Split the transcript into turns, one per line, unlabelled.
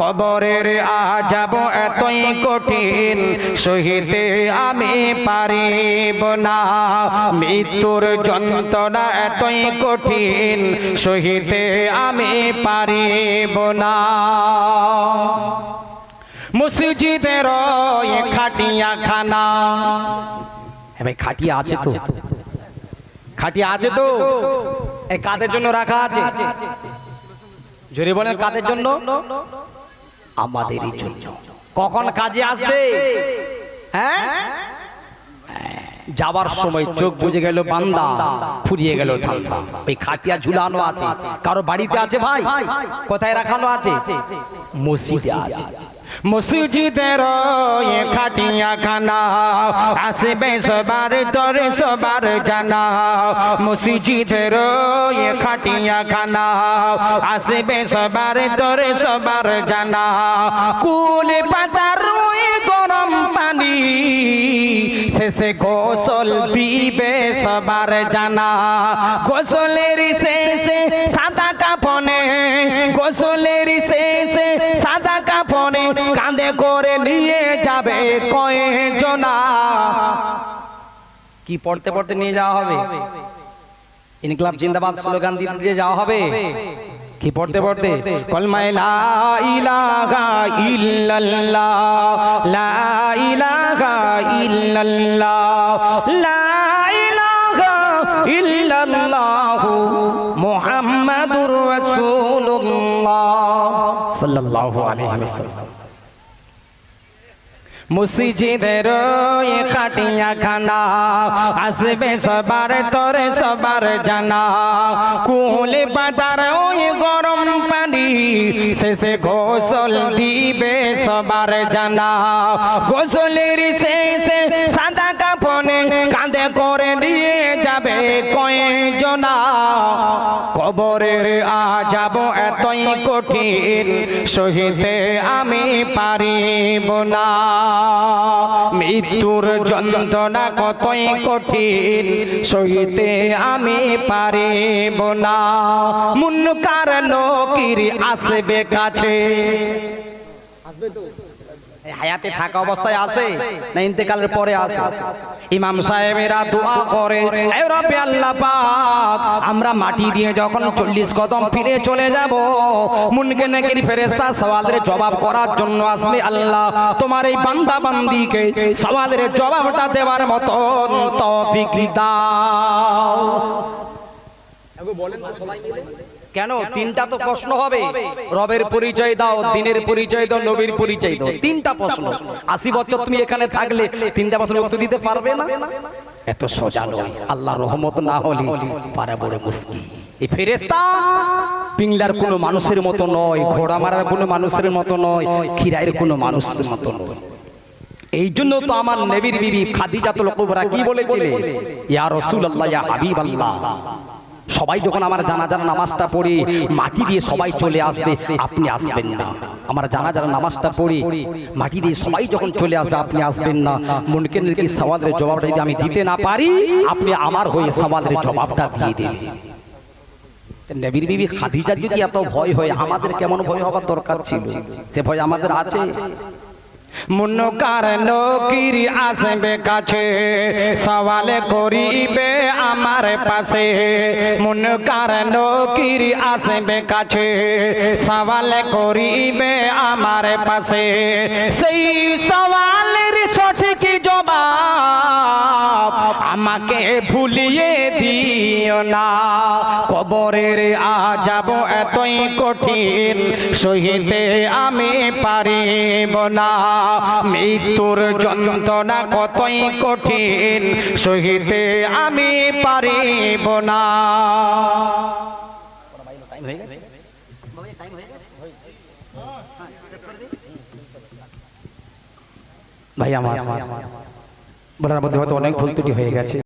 কবরের আজাব এতই কঠিন সহিতে আমি পারিব না। মৃত্যুর যন্ত্রণা এতই কঠিন সহিতে আমি পারিব না। মসজিদের ওই খাটিয়া খানা হ্যাঁ ভাই খাটিয়া আছে তো। খাটিয়া আছে তো। এই কাদের জন্য রাখা আছে? জোরে বলেন কাদের জন্য? আমাদেরই জন্য। কখন কাজে আসবে? হ্যাঁ? যাবার সময় চোখ বুঝে গেল বান্দা ফুরিয়ে গেল ধান্দা। ওই খাটিয়া ঝুলানো আছে। কারও বাড়িতে আছে ভাই? কোথায় রাখানো আছে? মসজিদে আছে। মসজিদের ওই খাটিয়া খানা আসবে সবার তরে সবার জানা মসজিদের ওই খাটিয়া খানা আসবে সবার তরে সবার জানা কুলে পাতার ওই গরম পানি শেষে গোসল দিবে সবার জানা। গোসলের শেষে সাদা কাপনে গোসলের শেষে সাদা কাপনে কাঁধে করে নিয়ে যাবে কয়েকজনা। কি পড়তে পড়তে নিয়ে যাওয়া হবে? ইনকলাব জিন্দাবাদ স্লোগান দিতে দিয়ে যাওয়া হবে? কি পড়তে পড়তে? কলমায় লা ইলাহা ইল্লাল্লাহ, লা ইলাহা ইল্লাল্লাহ, লা ইল্লাল্লাহ মুহাম্মাদুর রাসূলুল্লাহ সাল্লাল্লাহু আলাইহি ওয়াসাল্লাম মসজিদের ওই খাটিয়া খানা আসবে সবার তরে সবার জানা কুলে পাতার ওই গরম পানি শেষে গোসল দিবে সবার জানা গোসলের শেষে সাদা কাপনে কাঁধে করে নিয়ে যাবে কয়েকজনা। কবরের আজাব এতই কঠিন, সহিতে আমি পারিব না। মৃত্যুর যন্ত্রণা কতই কঠিন, সহিতে আমি পারিব না। মুন্নকার নকির আসবে কাছে। এই হায়াতে থাকা অবস্থায় আছে না ইন্তেকালের পরে আছে? ইমাম সাহেবেরা দোয়া করে আল্লাহ পাক, আমরা মাটি দিয়ে যখন চল্লিশ কদম ফিরে চলে যাব, মুনকে নাকির ফেরেস্তা সওয়ালের জবাব করার জন্য আসবে আল্লাহ। তোমার এই বান্দা বান্দিকে সওয়ালের জবাবটা দেওয়ার মতো তৌফিক দাও। কেন? তিনটা তো প্রশ্ন হবে। রবের পরিচয় দাও দিনের পরিচয় দাও নবীর পরিচয় দাও। তিনটা প্রশ্ন। আশি বছর তুমি এখানে থাকলে তিনটা প্রশ্ন উত্তর দিতে পারবে না? এত সোজা নয় আল্লাহ রহমত না হলে পারা বড় মুশকিল। এই ফেরেস্তা পিংলার কোনো মানুষের মতো নয় ঘোড়া মারার কোনো মানুষের মতো নয় খিরাইয়ের কোনো মানুষের মতো নয়। এই জন্য তো আমার নবীর বিবি খাদিজাতুল কুবরা কি বলেছিলেন ইয়া রাসূলুল্লাহ ইয়া হাবিবাল্লাহ। সবাই যখন আমার জানাজার নামাজটা পড়ি, মাটি দিয়ে সবাই চলে আসবে, আপনি আসবেন না। আমার জানাজার নামাজটা পড়ি, মাটি দিয়ে সবাই যখন চলে আসবে, আপনি আসবেন না। মনকে কি সওয়ালের জবাবটা যদি আমি দিতে না পারি, আপনি আমার হয়ে সওয়ালের জবাবটা দিয়ে দিন। নবীর বিবি যদি এত ভয় হয়, আমাদের কেমন ভয় হওয়ার দরকার ছিল? সে ভয় আমাদের আছে। মুন্নকার নকির আসবে কাছে? সওয়াল করিবে আমার পাশে। মুন্নকার নকির আসবে কাছে? সওয়াল করিবে আমার পাশে। সেই সওয়ালের আমাকে ভুলিয়ে দিও না। কবরের আজাব এতই কঠিন সহিতে আমি পারিব না। মৃত্যুর যন্ত্রণা কতই কঠিন সহিতে আমি পারিব না। ভাই আমার, বলার মধ্যে হয়তো অনেক ভুল ত্রুটি হয়ে গেছে।